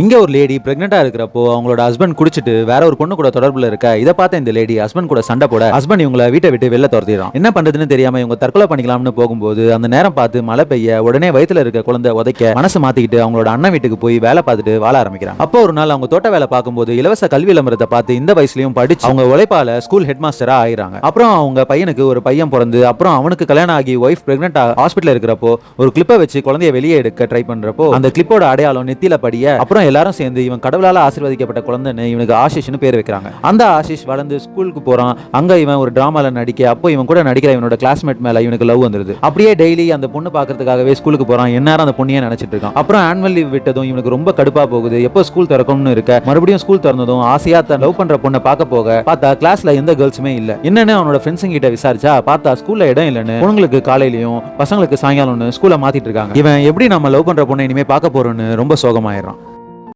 இங்கே ஒரு லேடி பிரெக்னெண்டா இருக்கிறப்போ அவங்களோட ஹஸ்பண்ட் குடிச்சிட்டு வேற ஒரு பொண்ணு கூட தொடர்புல இருக்க இதை பார்த்த இந்த லேடி ஹஸ்பண்ட் கூட சண்டை போட ஹஸ்பண்ட் இவங்களை வீட்டை விட்டு வெளில துரத்திடுறான். என்ன பண்ணுறதுன்னு தெரியாம இவங்க தற்கொலை பண்ணிக்கலாம்னு போகும்போது அந்த நேரம் பார்த்து மழை பெய்ய உடனே வயித்துல இருக்க குழந்தை உதைக்க மனசு மாத்திக்கிட்டு அவங்களோட அண்ணன் வீட்டுக்கு போய் வேலை பார்த்துட்டு வாழ ஆரம்பிக்கிறாங்க அப்போ ஒரு நாள் அவங்க தோட்ட வேலை பார்க்கும்போது இலவச கல்வி விளம்பரத்தை பார்த்து இந்த வயசுலயும் படிச்சு அவங்க உழைப்பால ஸ்கூல் ஹெட் மாஸ்டரா ஆயிராங்க அப்புறம் அவங்க பையனுக்கு ஒரு பையன் பிறந்து அப்புறம் அவனுக்கு கல்யாணம் ஆகி ஒய்ஃப் பிரெக்னென்ட் ஹாஸ்பிட்டல் இருக்கிறப்போ ஒரு கிளிப்பை வச்சு குழந்தைய வெளியே எடுக்க ட்ரை பண்றப்போ அந்த கிளிப்போட அடையாளம் நெத்தியில படிய அப்புறம் எல்லாரும் சேர்ந்து இவன் கடவுளால் ஆசீர்வதிக்கப்பட்ட குழந்தைன்னு இவனுக்கு ஆஷிஷ்னு பேர் வைக்கிறாங்க. அந்த ஆஷிஷ் வளர்ந்து ஸ்கூலுக்கு போகிறான் அங்கே இவன் ஒரு டிராமால நடிக்க அப்போ இவன் கூட நடிக்கிற இவனோட கிளாஸ்மேட் மேலே இவனுக்கு லவ் வந்துருது. அப்படியே டெய்லி அந்த பொண்ணு பார்க்கறதுக்காகவே ஸ்கூலுக்கு போகிறான் எந்நேரம் அந்த பொண்ணையே நினச்சிட்டு இருக்கான். அப்புறம் ஆனுவல் லீவ் விட்டதும் இவனுக்கு ரொம்ப கடுப்பாக போகுது. எப்போ ஸ்கூல் திறக்கணும்னு இருக்க மறுபடியும் ஸ்கூல் திறந்ததும் ஆசையாக தான் லவ் பண்ணுற பொண்ணை பார்க்க போக பார்த்தா கிளாஸில் எந்த கேர்ள்ஸுமே இல்லை. என்னன்னு அவனோட ஃப்ரெண்ட்ஸுங்க கிட்ட விசாரிச்சா பார்த்தா ஸ்கூலில் இடம் இல்லைன்னு பொண்ணுங்களுக்கு காலையிலையும் பசங்களுக்கு சாயங்காலம்னு ஸ்கூலை மாற்றிட்டு இருக்காங்க. இவன் எப்படி நம்ம லவ் பண்ணுற பொண்ணை இனிமேல் பார்க்க போகிறோன்னு ரொம்ப சோகமாயிடறான்.